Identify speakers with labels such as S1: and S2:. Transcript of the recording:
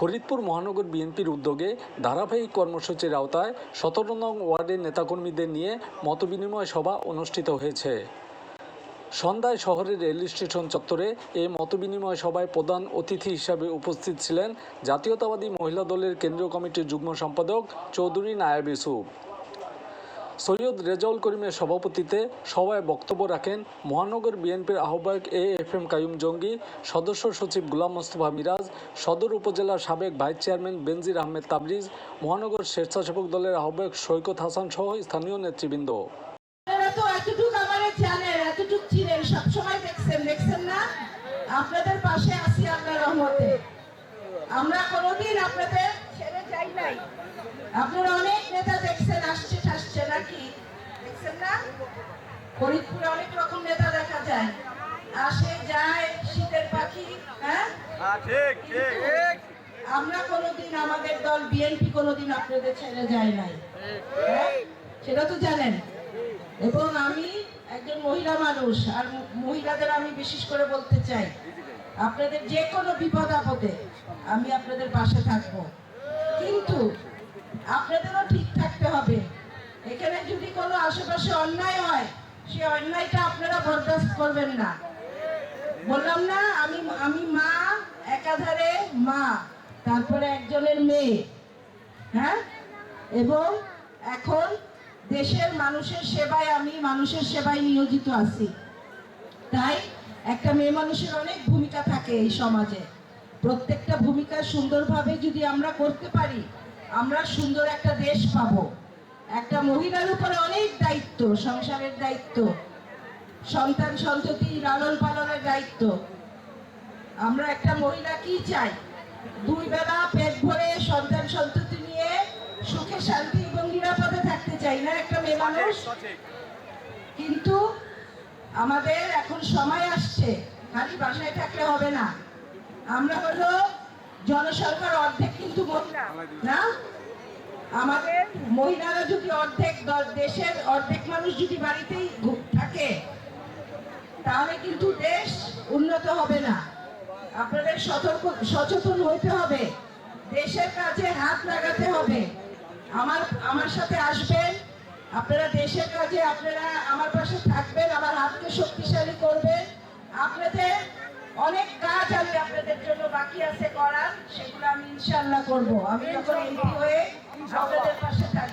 S1: ফরিদপুর মহানগর বিএনপির উদ্যোগে ধারাবাহিক কর্মসূচির আওতায় সতেরো নং ওয়ার্ডের নেতাকর্মীদের নিয়ে মতবিনিময় সভা অনুষ্ঠিত হয়েছে। সন্ধ্যায় শহরের রেল স্টেশন চত্বরে এই মতবিনিময় সভায় প্রধান অতিথি হিসাবে উপস্থিত ছিলেন জাতীয়তাবাদী মহিলা দলের কেন্দ্রীয় কমিটির যুগ্ম সম্পাদক চৌধুরী নায়াব ইউসুফ। সৈয়দ রেজাউল করিমের সভাপতিতে সভায় বক্তব্য রাখেন মহানগর বিএনপির আহ্বায়ক এ এফ এম কায়ুম জঙ্গি, সদস্য সচিব গুলাম মোস্তফা মিরাজ, সদর উপজেলার সাবেক ভাইস চেয়ারম্যান বেনজির আহমেদ তাবরিজ, মহানগর স্বেচ্ছাসেবক দলের আহ্বায়ক সৈকত হাসান সহ স্থানীয় নেতৃবৃন্দ।
S2: আপনাদের পাশে আছি রহমতে। আমরা কোনোদিন আপনাদের ছেড়ে যাই নাই। আপনারা অনেক নেতা দেখছেন আসছে ফরিদপুরে অনেক রকম নেতা দেখা যায়। আসে যায় শীতের পাখি হ্যাঁ?
S3: হ্যাঁ ঠিক ঠিক। ঠিক।
S2: আমরা কোনোদিন আমাদের দল বিএনপি কোনোদিন আপনাদের ছেড়ে যায় নাই। হ্যাঁ? সেটা তো জানেন। এবং আমি একজন মহিলা মানুষ আর মহিলাদের আমি বিশেষ করে বলতে চাই আপনাদের যে কোনো বিপদ আপদে আমি আপনাদের পাশে থাকব। কিন্তু আপনাদেরও ঠিক থাকতে হবে। কোনো আশেপাশে অন্যায় হয় সে অন্যায়টা আপনারা বরদাস্ত করবেন না। বললাম না, আমি আমি মা, একাধারে মা, তারপরে একজনের মেয়ে হ্যাঁ? এবং এখন দেশের মানুষের সেবায় আমি, মানুষের সেবায় নিয়োজিত আছি। তাই একটা মেয়ে মানুষের অনেক ভূমিকা থাকে এই সমাজে। প্রত্যেকটা ভূমিকা সুন্দরভাবে যদি আমরা করতে পারি, আমরা সুন্দর একটা দেশ পাবো। একটা মহিলার উপরে অনেক দায়িত্ব সংসারের দায়িত্ব সন্তান সন্ততি লালন পালনের দায়িত্ব। আমরা একটা মহিলা কি চাই? দুই বেলা পেট ভরে সন্তান সন্ততি নিয়ে সুখে শান্তি এবং নিরাপদে থাকতে চাই না একটা মেয়ে মানুষ? কিন্তু আমাদের এখন সময় আসছে খালি বাসায় থাকলে হবে না। আমরা হলো জনসংখ্যার অর্ধেক কিন্তু না? আমাদের মহিলারা যদি অর্ধেক দেশের অর্ধেক মানুষ যদি বাড়িতেই থাকে, তাহলে কিন্তু দেশ উন্নত হবে না। আপনাদের সতর্ক, সচেতন হইতে হবে। দেশের কাজে হাত লাগাতে হবে। আমার আমার সাথে আসবেন। আপনারা দেশের কাজে, আপনারা আমার পাশে থাকবেন, আমার হাতকে শক্তিশালী করবেন। আপনাদের অনেক কাজ আমি আপনাদের জন্য বাকি আছে করার, সেগুলো আমি ইনশাল্লাহ করব। আমি যখন এমপি হয়ে আপনাদের পাশে থাকব।